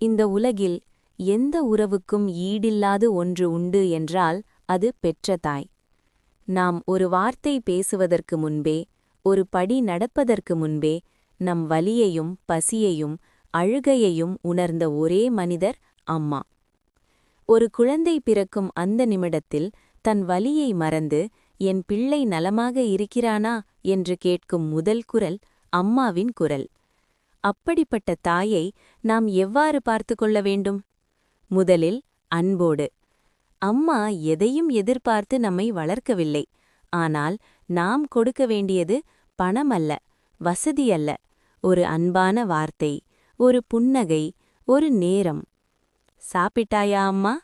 இந்த உலகில் எந்த உறவுக்கும் ஈடில்லாது ஒன்று உண்டு என்றால் அது பெற்ற தாய். நாம் ஒரு வார்த்தை பேசுவதற்கு முன்பே ஒரு படி நடப்பதற்கு முன்பே நம் வலியையும் பசியையும் அழுகையையும் உணர்ந்த ஒரே மனிதர் அம்மா. ஒரு குழந்தை பிறக்கும் அந்த நிமிடத்தில் தன் வலியை மறந்து என் பிள்ளை நலமாக இருக்கிறானா? என்று கேட்கும் முதல் குரல் அம்மாவின் குரல். அப்படிப்பட்ட தாயை நாம் எவ்வாறு பார்த்து கொள்ள வேண்டும்? முதலில் அன்போடு. அம்மா எதையும் எதிர்பார்த்து நம்மை வளர்க்கவில்லை. ஆனால் நாம் கொடுக்க வேண்டியது பணமல்ல வசதியல்ல. ஒரு அன்பான வார்த்தை ஒரு புன்னகை ஒரு நேரம். சாப்பிட்டாயா அம்மா?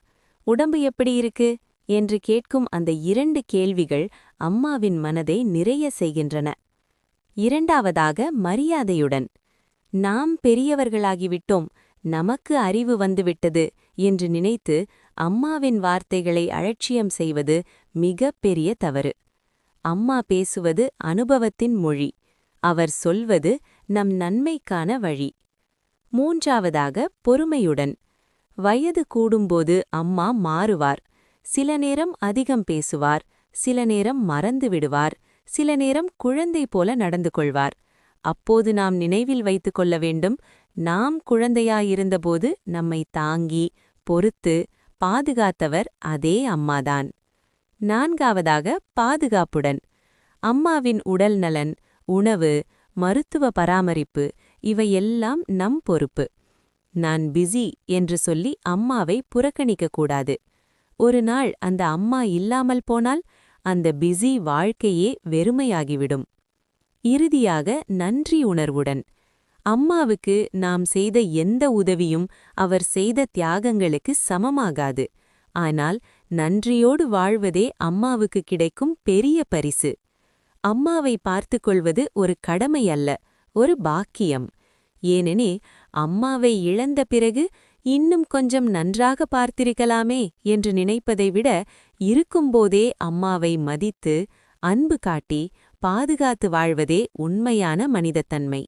உடம்பு எப்படி இருக்கு? என்று கேட்கும் அந்த இரண்டு கேள்விகள் அம்மாவின் மனதை நிறைய செய்கின்றன. இரண்டாவதாக மரியாதையுடன். நாம் பெரியவர்களாகிவிட்டோம் நமக்கு அறிவு வந்துவிட்டது என்று நினைத்து அம்மாவின் வார்த்தைகளை அலட்சியம் செய்வது மிக பெரிய தவறு. அம்மா பேசுவது அனுபவத்தின் மொழி அவர் சொல்வது நம் நன்மைக்கான வழி. மூன்றாவதாக பொறுமையுடன். வயது கூடும்போது அம்மா மாறுவார். சில நேரம் அதிகம் பேசுவார் சில நேரம் மறந்து விடுவார் சில நேரம் குழந்தை போல நடந்து கொள்வார். அப்போது நாம் நினைவில் வைத்துக் கொள்ள வேண்டும் நாம் குழந்தையாயிருந்தபோது நம்மை தாங்கி பொறுத்து பாதுகாத்தவர் அதே அம்மாதான். நான்காவதாக பாதுகாப்புடன். அம்மாவின் உடல் நலன் உணவு மருத்துவ பராமரிப்பு இவையெல்லாம் நம் பொறுப்பு. நான் பிஸி என்று சொல்லி அம்மாவை புறக்கணிக்கக்கூடாது. ஒரு நாள் அந்த அம்மா இல்லாமல் போனால் அந்த பிஸி வாழ்க்கையே வெறுமையாகிவிடும். இறுதியாக நன்றி உணர்வுடன். அம்மாவுக்கு நாம் செய்த எந்த உதவியும் அவர் செய்த தியாகங்களுக்கு சமமாகாது. ஆனால் நன்றியோடு வாழ்வதே அம்மாவுக்கு கிடைக்கும் பெரிய பரிசு. அம்மாவை பார்த்து கொள்வது ஒரு கடமை அல்ல ஒரு பாக்கியம். ஏனெனே அம்மாவை இழந்த பிறகு இன்னும் கொஞ்சம் நன்றாக பார்த்திருக்கலாமே என்று நினைப்பதை விட இருக்கும்போதே அம்மாவை மதித்து அன்பு காட்டி பாதுகாத்து வாழ்வதே உண்மையான மனிதத்தன்மை.